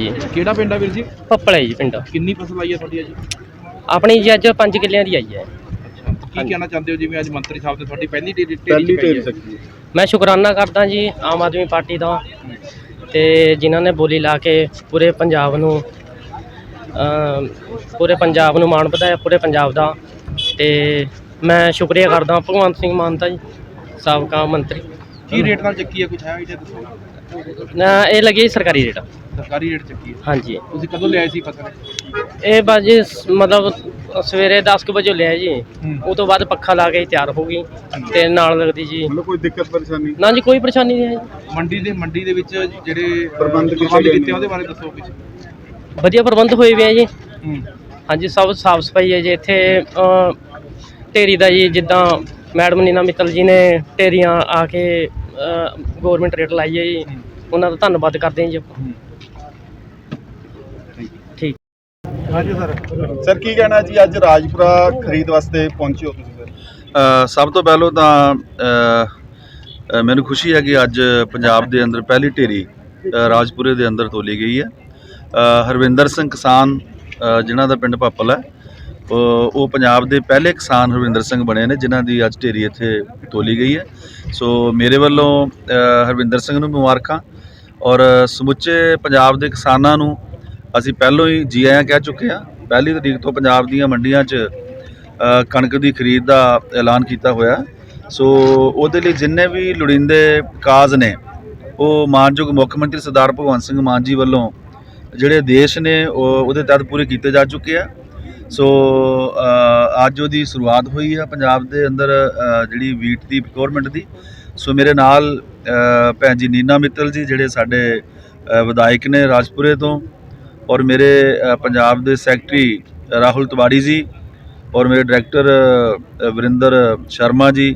ਜੀ ਕਿਹੜਾ ਪਿੰਡ ਆ ਵੀਰ ਜੀ? ਪੱਪਲ ਹੈ ਜੀ ਪਿੰਡ। ਕਿੰਨੀ ਫਸਲ ਆਈ ਹੈ ਤੁਹਾਡੀ ਅੱਜ? ਆਪਣੀ ਜੀ ਅੱਜ 5 ਕਿੱਲਿਆਂ ਦੀ ਆਈ ਹੈ। ਕੀ ਕਹਿਣਾ ਚਾਹੁੰਦੇ ਹੋ ਜਿਵੇਂ ਅੱਜ ਮੰਤਰੀ ਸਾਹਿਬ ਤੇ ਤੁਹਾਡੀ ਪਹਿਲੀ ਢੇਰੀ ਪਹਿਲੀ ਹੈ? ਸਕਦੀ ਮੈਂ ਸ਼ੁਕਰਾਨਾ ਕਰਦਾ ਜੀ ਆਮ ਆਦਮੀ ਪਾਰਟੀ ਦਾ। ਤੇ ਜਿਨ੍ਹਾਂ ਨੇ ਬੋਲੀ ਲਾ ਕੇ ਪੂਰੇ ਪੰਜਾਬ ਨੂੰ ਪੂਰੇ ਪੰਜਾਬ ਨੂੰ ਮਾਣ ਵਧਾਇਆ ਪੂਰੇ ਪੰਜਾਬ ਦਾ। ਤੇ ਮੈਂ ਸ਼ੁਕਰੀਆ ਕਰਦਾ ਭਗਵੰਤ ਸਿੰਘ ਮਾਨ ਦਾ ਜੀ ਸਾਬਕਾ ਮੰਤਰੀ। ਕੀ ਰੇਟ ਨਾਲ ਚੱਕੀ ਹੈ? ਕੁਝ ਹੈ ਆਈਡੀਆ ਦੱਸੋ। ਨਾ ਇਹ ਲੱਗੀ ਸਰਕਾਰੀ ਰੇਟ। ਸਰਕਾਰੀ ਰੇਟ ਚੱਕੀ ਹੈ। ਹਾਂਜੀ। ਤੁਸੀਂ ਕਦੋਂ ਲਿਆਏ ਸੀ ਫਸਲ? ਇਹ ਬਾਜੀ ਮਤਲਬ ਸਵੇਰੇ 10 ਕੁ ਵਜੇ ਲਿਆ ਜੀ। ਉਹ ਤੋਂ ਬਾਅਦ ਪੱਖਾ ਲਾ ਕੇ ਤਿਆਰ ਹੋ ਗਈ ਤੇ ਨਾਲ ਲੱਗਦੀ ਜੀ। ਮਤਲਬ ਕੋਈ ਦਿੱਕਤ ਪਰੇਸ਼ਾਨੀ? ਨਾ ਜੀ ਕੋਈ ਪਰੇਸ਼ਾਨੀ ਨਹੀਂ ਹੈ ਜੀ। ਮੰਡੀ ਦੇ ਮੰਡੀ ਦੇ ਵਿੱਚ ਜਿਹੜੇ ਅਹ, ਪ੍ਰਬੰਧ ਕੀਤੇ ਗਏ ਨੇ। ਉਹਦੇ ਬਾਰੇ ਦੱਸੋ ਕੁਝ ਵਧੀਆ ਪ੍ਰਬੰਧ ਹੋਏ ਵੇ ਆ ਜੀ। ਹੂੰ। ਹਾਂਜੀ ਸਭ ਸਾਫ਼ ਸਫ਼ਾਈ ਹੈ ਜੀ। ਇੱਥੇ ਅ, ਢੇਰੀ ਦਾ ਜੀ ਜਿੱਦਾਂ ਮੈਡਮ ਨੀਨਾ ਮਿੱਤਲ ਜੀ ਨੇ ਢੇਰੀਆਂ ਆ ਕੇ ਗਵਰਨਮੈਂਟ ਰੇਟ ਲਾਈ ਹੈ ਜੀ ਉਹਨਾਂ ਦਾ ਧੰਨਵਾਦ ਕਰਦੇ ਹਾਂ ਜੀ ਆਪਾਂ। ਠੀਕ। ਹਾਂਜੀ ਸਰ। ਸਰ ਕੀ ਕਹਿਣਾ ਜੀ ਅੱਜ ਰਾਜਪੁਰਾ ਖਰੀਦ ਵਾਸਤੇ ਪਹੁੰਚੇ ਹੋ ਤੁਸੀਂ ਸਰ ਅ, ਸਭ ਤੋਂ ਪਹਿਲਾਂ ਤਾਂ ਮੈਨੂੰ ਖੁਸ਼ੀ ਹੈ ਕਿ ਅੱਜ ਪੰਜਾਬ ਦੇ ਅੰਦਰ ਪਹਿਲੀ ਢੇਰੀ ਰਾਜਪੁਰੇ ਦੇ ਅੰਦਰ ਤੋਲੀ ਗਈ ਹੈ। ਅ, ਹਰਵਿੰਦਰ ਸਿੰਘ ਕਿਸਾਨ ਜਿਨ੍ਹਾਂ ਦਾ ਪਿੰਡ ਭਾਪਲ ਹੈ ਉਹ ਪੰਜਾਬ ਦੇ ਪਹਿਲੇ ਕਿਸਾਨ ਹਰਵਿੰਦਰ ਸਿੰਘ ਬਣੇ ਨੇ, ਜਿਨ੍ਹਾਂ ਦੀ ਅੱਜ ਢੇਰੀ ਇੱਥੇ ਤੋਲੀ ਗਈ ਹੈ। ਸੋ ਮੇਰੇ ਵੱਲੋਂ ਹਰਵਿੰਦਰ ਸਿੰਘ ਨੂੰ ਮੁਬਾਰਕਾਂ। ਔਰ ਸਮੁੱਚੇ ਪੰਜਾਬ ਦੇ ਕਿਸਾਨਾਂ ਨੂੰ ਅਸੀਂ ਪਹਿਲਾਂ ਹੀ ਜੀ ਆਇਆਂ ਕਹਿ ਚੁੱਕੇ ਹਾਂ, ਪਹਿਲੀ ਤਰੀਕ ਤੋਂ ਪੰਜਾਬ ਦੀਆਂ ਮੰਡੀਆਂ 'ਚ ਕਣਕ ਦੀ ਖਰੀਦ ਦਾ ਐਲਾਨ ਕੀਤਾ ਹੋਇਆ। ਸੋ ਉਹਦੇ ਲਈ ਜਿੰਨੇ ਵੀ ਲੋੜੀਂਦੇ ਕਾਜ਼ ਨੇ, ਉਹ ਮਾਨਯੋਗ ਮੁੱਖ ਮੰਤਰੀ ਸਰਦਾਰ ਭਗਵੰਤ ਸਿੰਘ ਮਾਨ ਜੀ ਵੱਲੋਂ ਜਿਹੜੇ ਦੇਸ਼ ਨੇ, ਉਹ ਉਹਦੇ ਤਹਿਤ ਪੂਰੇ ਕੀਤੇ ਜਾ ਚੁੱਕੇ ਆ। ਸੋ ਅੱਜ ਉਹਦੀ ਸ਼ੁਰੂਆਤ ਹੋਈ ਆ ਪੰਜਾਬ ਦੇ ਅੰਦਰ ਜਿਹੜੀ ਵੀਟ ਦੀ ਪ੍ਰੋਕਿਉਰਮੈਂਟ ਦੀ। ਸੋ ਮੇਰੇ ਨਾਲ ਭੈਣ ਜੀ ਨੀਨਾ ਮਿੱਤਲ ਜੀ, ਜਿਹੜੇ ਸਾਡੇ ਵਿਧਾਇਕ ਨੇ ਰਾਜਪੁਰੇ ਤੋਂ, ਔਰ ਮੇਰੇ ਪੰਜਾਬ ਦੇ ਸੈਕਟਰੀ ਰਾਹੁਲ ਤਿਵਾੜੀ ਜੀ, ਔਰ ਮੇਰੇ director Varinder Sharma ji,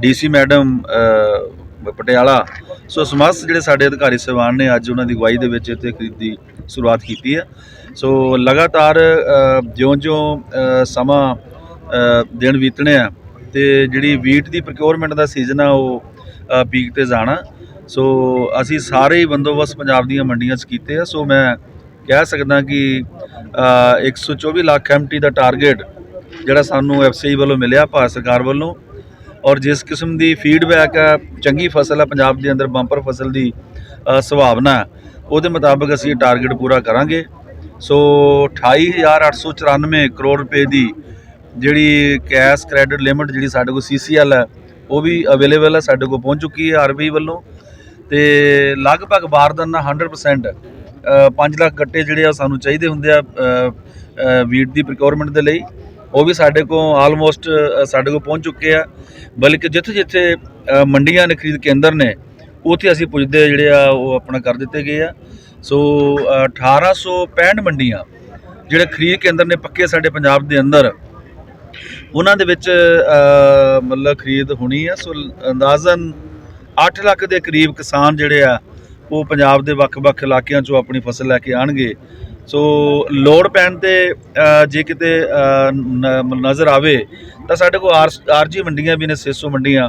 DC madam Patiala. So ਸਮਸਤ ਜਿਹੜੇ ਸਾਡੇ ਅਧਿਕਾਰੀ ਸਹਿਬਾਨ ਨੇ ਅੱਜ ਉਹਨਾਂ ਦੀ ਅਗਵਾਈ ਦੇ ਵਿੱਚ ਇੱਥੇ ਖਰੀਦ ਦੀ ਸ਼ੁਰੂਆਤ ਕੀਤੀ ਹੈ। ਸੋ ਲਗਾਤਾਰ ਜਿਉਂ-ਜਿਉਂ ਸਮਾਂ ਦਿਨ ਬੀਤਣੇ ਆ ਤੇ ਜਿਹੜੀ ਵੀਟ ਦੀ ਪ੍ਰੋਕਿਉਰਮੈਂਟ ਦਾ ਸੀਜ਼ਨ ਆ ਉਹ ਪੀਕ ਤੇ ਜਾਣਾ। ਸੋ ਅਸੀਂ ਸਾਰੇ ਹੀ ਬੰਦੋਬਸਤ ਪੰਜਾਬ ਦੀਆਂ ਮੰਡੀਆਂ 'ਚ ਕੀਤੇ ਆ। ਸੋ ਮੈਂ ਕਹਿ ਸਕਦਾ ਕਿ ਅ, 124 ਲੱਖ ਐਮਟੀ ਦਾ ਟਾਰਗੇਟ ਜਿਹੜਾ ਸਾਨੂੰ ਐਫਸੀਆਈ ਵੱਲੋਂ ਮਿਲਿਆ ਭਾਰਤ ਸਰਕਾਰ ਵੱਲੋਂ। ਔਰ ਜਿਸ ਕਿਸਮ ਦੀ ਫੀਡਬੈਕ ਹੈ ਚੰਗੀ ਫਸਲ ਹੈ ਪੰਜਾਬ ਦੇ ਅੰਦਰ ਬੰਪਰ ਫਸਲ ਦੀ ਅ, ਸੰਭਾਵਨਾ ਹੈ, ਉਹਦੇ ਮੁਤਾਬਕ ਅਸੀਂ ਟਾਰਗੇਟ ਪੂਰਾ ਕਰਾਂਗੇ। ਸੋ 28894 ਕਰੋੜ ਰੁਪਏ ਦੀ ਜਿਹੜੀ ਕੈਸ਼ ਕ੍ਰੈਡਿਟ ਲਿਮਟ ਜਿਹੜੀ ਸਾਡੇ ਕੋਲ ਸੀਸੀਐਲ ਹੈ ਉਹ ਵੀ ਅਵੇਲੇਬਲ ਹੈ ਸਾਡੇ ਕੋਲ ਪਹੁੰਚ ਚੁੱਕੀ ਹੈ ਆਰਬੀਆਈ ਵੱਲੋਂ। ਤੇ ਲਗਭਗ ਬਾਰਦਾਨਾ 100% 5 ਲੱਖ ਗੱਟੇ ਜਿਹੜੇ ਆ ਸਾਨੂੰ ਚਾਹੀਦੇ ਹੁੰਦੇ ਆ ਵੀਟ ਦੀ ਪ੍ਰੋਕਿਉਰਮੈਂਟ ਦੇ ਲਈ। ਉਹ ਵੀ ਸਾਡੇ ਕੋਲ ਆਲਮੋਸਟ ਸਾਡੇ ਕੋਲ ਪਹੁੰਚ ਚੁੱਕੇ ਆ। ਬਲਕਿ ਜਿੱਥੇ ਜਿੱਥੇ ਮੰਡੀਆਂ ਨੇ ਖਰੀਦ ਕੇਂਦਰ ਨੇ ਉੱਥੇ ਅਸੀਂ ਪੁੱਜਦੇ ਜਿਹੜੇ ਆ ਉਹ ਆਪਣਾ ਕਰ ਦਿੱਤੇ ਗਏ ਆ। ਸੋ ਅ, 1865 ਮੰਡੀਆਂ ਜਿਹੜੇ ਖਰੀਦ ਕੇਂਦਰ ਨੇ ਪੱਕੇ ਸਾਡੇ ਪੰਜਾਬ ਦੇ ਅੰਦਰ ਉਹਨਾਂ ਦੇ ਵਿੱਚ ਮਤਲਬ ਖਰੀਦ ਹੋਣੀ ਆ। ਸੋ ਅੰਦਾਜ਼ਨ 8 ਲੱਖ ਦੇ ਕਰੀਬ ਕਿਸਾਨ ਜਿਹੜੇ ਆ ਉਹ ਪੰਜਾਬ ਦੇ ਵੱਖ-ਵੱਖ ਇਲਾਕਿਆਂ 'ਚੋਂ ਆਪਣੀ ਫਸਲ ਲੈ ਕੇ ਆਣਗੇ। ਸੋ ਲੋੜ ਪੈਣ ਤੇ ਜੇ ਕਿਤੇ ਨਜ਼ਰ ਆਵੇ ਤਾਂ ਸਾਡੇ ਕੋਲ ਆਰ ਆਰਜੀ ਮੰਡੀਆਂ ਵੀ ਨੇ 600 ਮੰਡੀਆਂ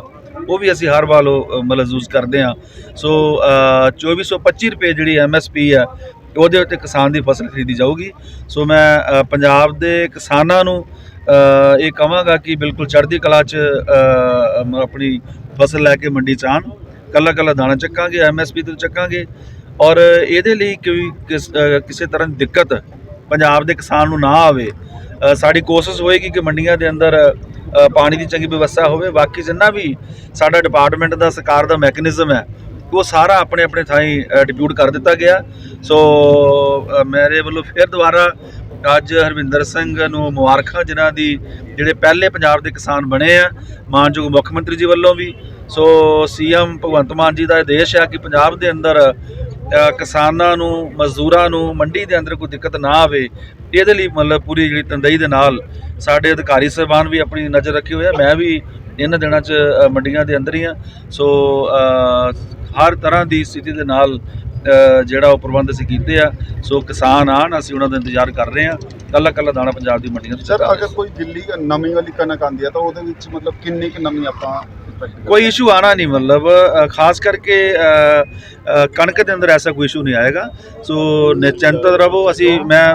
ਉਹ ਵੀ ਅਸੀਂ ਹਰ ਵਾਰ ਉਹ, ਮਤਲਬ ਯੂਜ਼ ਕਰਦੇ ਆ ਸੋ ਅ, 2425 ਰੁਪਏ ਜਿਹੜੀ ਐਮਐਸਪੀ ਹੈ ਉਹਦੇ ਉੱਤੇ ਕਿਸਾਨ ਦੀ ਫਸਲ ਖਰੀਦੀ ਜਾਊਗੀ। ਸੋ ਮੈਂ ਪੰਜਾਬ ਦੇ ਕਿਸਾਨਾਂ ਨੂੰ ਇਹ ਕਹਾਂਗਾ ਕਿ ਬਿਲਕੁਲ ਚੜ੍ਹਦੀ ਕਲਾ 'ਚ ਆਪਣੀ ਫਸਲ ਲੈ ਕੇ ਮੰਡੀ 'ਚ ਆਉਣ। ਕੱਲਾ ਕੱਲਾ ਦਾਣਾ ਚੱਕਾਂਗੇ ਐਮਐਸਪੀ ਤੋਂ ਚੱਕਾਂਗੇ। ਔਰ ਇਹਦੇ ਲਈ ਕੋਈ ਕਿਸੇ ਤਰ੍ਹਾਂ ਦੀ ਦਿੱਕਤ ਪੰਜਾਬ ਦੇ ਕਿਸਾਨ ਨੂੰ ਨਾ ਆਵੇ। ਸਾਡੀ ਕੋਸ਼ਿਸ਼ ਹੋਏਗੀ ਕਿ ਮੰਡੀਆਂ ਦੇ ਅੰਦਰ ਪਾਣੀ ਦੀ ਚੰਗੀ ਵਿਵਸਥਾ ਹੋਵੇ। ਬਾਕੀ ਜਿੰਨਾ ਵੀ ਸਾਡਾ ਡਿਪਾਰਟਮੈਂਟ ਦਾ ਸਰਕਾਰ ਦਾ ਮੈਕੈਨਿਜ਼ਮ ਹੈ, ਉਹ ਸਾਰਾ ਆਪਣੇ ਆਪਣੇ ਥਾਈਂ ਡਿਪਿਊਟ ਕਰ ਦਿੱਤਾ ਗਿਆ। ਸੋ ਮੇਰੇ ਵੱਲੋਂ ਫਿਰ ਦੁਬਾਰਾ ਅੱਜ ਹਰਵਿੰਦਰ ਸਿੰਘ ਨੂੰ ਮੁਬਾਰਕਾਂ, ਜਿਨ੍ਹਾਂ ਦੀ ਜਿਹੜੇ ਪਹਿਲੇ ਪੰਜਾਬ ਦੇ ਕਿਸਾਨ ਬਣੇ ਆ, ਮਾਨਯੋਗ ਮੁੱਖ ਮੰਤਰੀ ਜੀ ਵੱਲੋਂ ਵੀ। ਸੋ, ਸੀਐਮ ਭਗਵੰਤ ਮਾਨ ਜੀ ਦਾ ਆਦੇਸ਼ ਆ ਕਿ ਪੰਜਾਬ ਦੇ ਅੰਦਰ ਕਿਸਾਨਾਂ ਨੂੰ, ਮਜ਼ਦੂਰਾਂ ਨੂੰ ਮੰਡੀ ਦੇ ਅੰਦਰ ਕੋਈ ਦਿੱਕਤ ਨਾ ਆਵੇ, ਇਹਦੇ ਲਈ ਮਤਲਬ ਪੂਰੀ ਜਿਹੜੀ ਤੰਦਈ ਦੇ ਨਾਲ ਸਾਡੇ ਅਧਿਕਾਰੀ ਸਾਹਿਬਾਨ ਵੀ ਆਪਣੀ ਨਜ਼ਰ ਰੱਖੇ ਹੋਏ ਆ। ਮੈਂ ਵੀ ਇਹਨਾਂ ਦਿਨਾਂ 'ਚ ਮੰਡੀਆਂ ਦੇ ਅੰਦਰ ਹੀ ਆ। ਸੋ ਹਰ ਤਰ੍ਹਾਂ ਦੀ ਸਥਿਤੀ ਦੇ ਨਾਲ ਜਿਹੜਾ ਉਹ ਪ੍ਰਬੰਧ ਅਸੀਂ ਕੀਤੇ ਆ। ਸੋ ਕਿਸਾਨ ਆਣ, ਅਸੀਂ ਉਹਨਾਂ ਦਾ ਇੰਤਜ਼ਾਰ ਕਰ ਰਹੇ ਆ। ਕੱਲਾ ਕੱਲਾ ਦਾਣਾ ਪੰਜਾਬ ਦੀ ਮੰਡੀਆਂ 'ਚ ਸਰ, ਅਗਰ ਕੋਈ ਦਿੱਲੀ ਨਵੀਂ ਵਾਲੀ ਕਣਕ ਆਂਦੀ ਹੈ ਤਾਂ ਉਹਦੇ ਵਿੱਚ ਮਤਲਬ ਕਿੰਨੀ ਕੁ ਨਵੀਂ ਆਪਾਂ ਕੋਈ ਇਸ਼ੂ ਆਣਾ ਨਹੀਂ ਮਤਲਬ ਖਾਸ ਕਰਕੇ ਕਣਕ ਦੇ ਅੰਦਰ ਐਸਾ ਕੋਈ ਇਸ਼ੂ ਨਹੀਂ ਆਏਗਾ। ਸੋ ਨਿਚਿੰਤ ਰਹੋ ਅਸੀਂ ਮੈਂ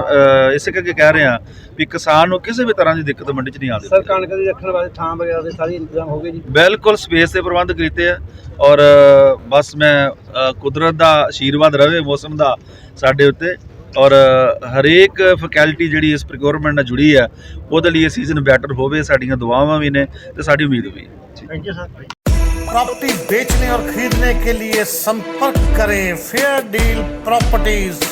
ਇਸੇ ਕਰਕੇ ਕਹਿ ਰਿਹਾ ਵੀ ਕਿਸਾਨ ਨੂੰ ਕਿਸੇ ਵੀ ਤਰ੍ਹਾਂ ਦੀ ਦਿੱਕਤ ਮੰਡੀ 'ਚ ਨਹੀਂ ਆਉਂਦੀ ਸਰ ਕਣਕ ਦੀ ਰੱਖਣ ਵਾਸਤੇ ਥਾਂ ਵਗੈਰਾ ਦੇ ਸਾਰੇ ਇੰਤਜ਼ਾਮ ਹੋ ਗਏ ਜੀ? ਬਿਲਕੁਲ ਸਪੇਸ ਦੇ ਪ੍ਰਬੰਧ ਕੀਤੇ ਆ ਔਰ ਬਸ ਮੈਂ ਕੁਦਰਤ ਦਾ ਆਸ਼ੀਰਵਾਦ ਰਵੇ ਮੌਸਮ ਦਾ ਸਾਡੇ ਉੱਤੇ। ਔਰ ਅ, ਹਰੇਕ ਫੈਕਲਟੀ ਜਿਹੜੀ ਇਸ ਪ੍ਰੋਕਿਉਰਮੈਂਟ ਨਾਲ ਜੁੜੀ ਹੈ ਉਹਦੇ ਲਈ ਇਹ ਸੀਜ਼ਨ ਬੈਟਰ ਹੋਵੇ ਸਾਡੀਆਂ ਦੁਆਵਾਂ ਵੀ ਨੇ ਤੇ ਸਾਡੀ ਉਮੀਦ ਵੀ ਹੈ ਥੈਂਕ ਯੂ ਸਰ प्रॉपर्टी बेचने और खरीदने के लिए संपर्क करें फेयर डील प्रॉपर्टीज